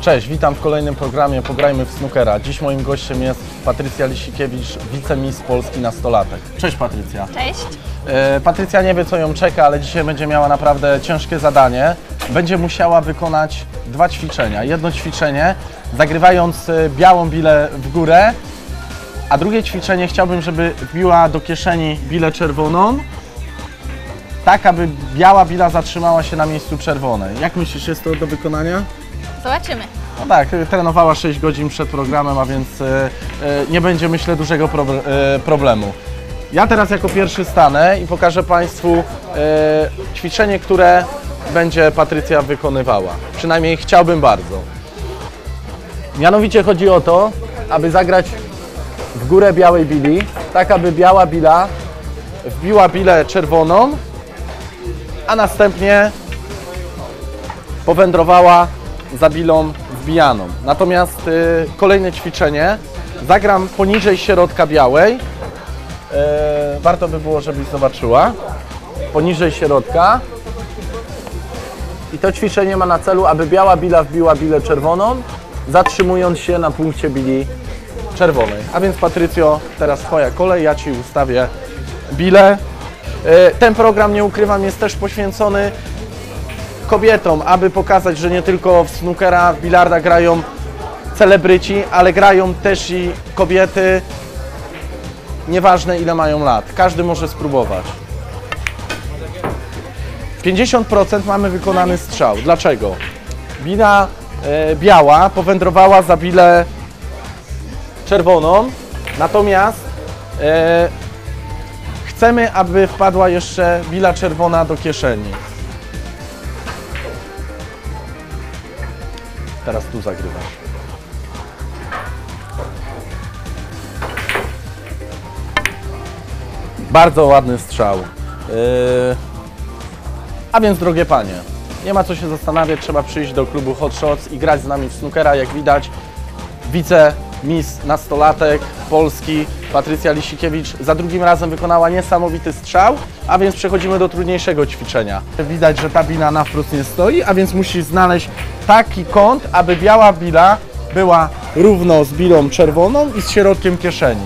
Cześć, witam w kolejnym programie Pograjmy w Snookera. Dziś moim gościem jest Patrycja Lisikiewicz, wicemiss Polski nastolatek. Cześć Patrycja. Cześć. E, Patrycja nie wie co ją czeka, ale dzisiaj będzie miała naprawdę ciężkie zadanie. Będzie musiała wykonać dwa ćwiczenia. Jedno ćwiczenie zagrywając e, białą bilę w górę, a drugie ćwiczenie chciałbym, żeby wbiła do kieszeni bilę czerwoną, tak aby biała bila zatrzymała się na miejscu czerwonej. Jak myślisz, jest to do wykonania? Zobaczymy. No tak, trenowała 6 godzin przed programem, a więc y, y, nie będzie myślę dużego y, problemu. Ja teraz jako pierwszy stanę i pokażę Państwu ćwiczenie, które będzie Patrycja wykonywała. Przynajmniej chciałbym bardzo. Mianowicie chodzi o to, aby zagrać w górę białej bili, tak aby biała bila wbiła bilę czerwoną, a następnie powędrowała za bilą wbijaną. Natomiast y, kolejne ćwiczenie zagram poniżej środka białej. E, warto by było, żebyś zobaczyła. Poniżej środka. I to ćwiczenie ma na celu, aby biała bila wbiła bilę czerwoną, zatrzymując się na punkcie bili czerwonej. A więc Patrycjo, teraz Twoja kolej, ja Ci ustawię bilę. E, Ten program, nie ukrywam, jest też poświęcony kobietom, aby pokazać, że nie tylko w snookera, w bilarda grają celebryci, ale grają też i kobiety, nieważne ile mają lat. Każdy może spróbować. 50% mamy wykonany strzał. Dlaczego? Bina e, biała powędrowała za bilę czerwoną, natomiast e, chcemy, aby wpadła jeszcze bila czerwona do kieszeni. Teraz tu zagrywasz. Bardzo ładny strzał. Yy, A więc, drogie panie, nie ma co się zastanawiać, trzeba przyjść do klubu Hot Shots i grać z nami w snookera. Jak widać, wice Miss Nastolatek Polski Patrycja Lisikiewicz za drugim razem wykonała niesamowity strzał, a więc przechodzimy do trudniejszego ćwiczenia. Widać, że ta bila na wprost nie stoi, a więc musisz znaleźć taki kąt, aby biała bila była równo z bilą czerwoną i z środkiem kieszeni.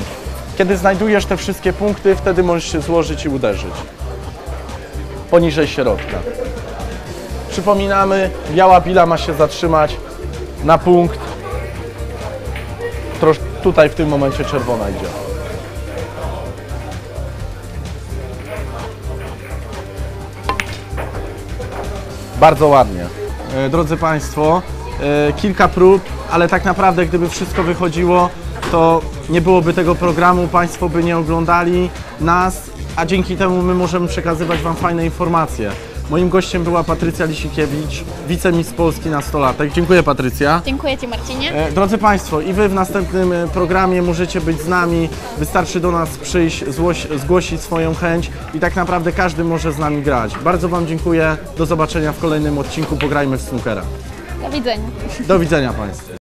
Kiedy znajdujesz te wszystkie punkty, wtedy możesz się złożyć i uderzyć. Poniżej środka. Przypominamy, biała bila ma się zatrzymać na punkt Trosz, tutaj w tym momencie czerwona idzie. Bardzo ładnie. E, Drodzy Państwo, e, kilka prób, ale tak naprawdę gdyby wszystko wychodziło, to nie byłoby tego programu, Państwo by nie oglądali nas, a dzięki temu my możemy przekazywać Wam fajne informacje. Moim gościem była Patrycja Lisikiewicz, wicemis Polski nastolatek. Dziękuję Patrycja. Dziękuję Ci Marcinie. E, Drodzy Państwo, i Wy w następnym e, programie możecie być z nami. Wystarczy do nas przyjść, zgłosić swoją chęć i tak naprawdę każdy może z nami grać. Bardzo Wam dziękuję. Do zobaczenia w kolejnym odcinku Pograjmy w Snookera. Do widzenia. Do widzenia Państwu.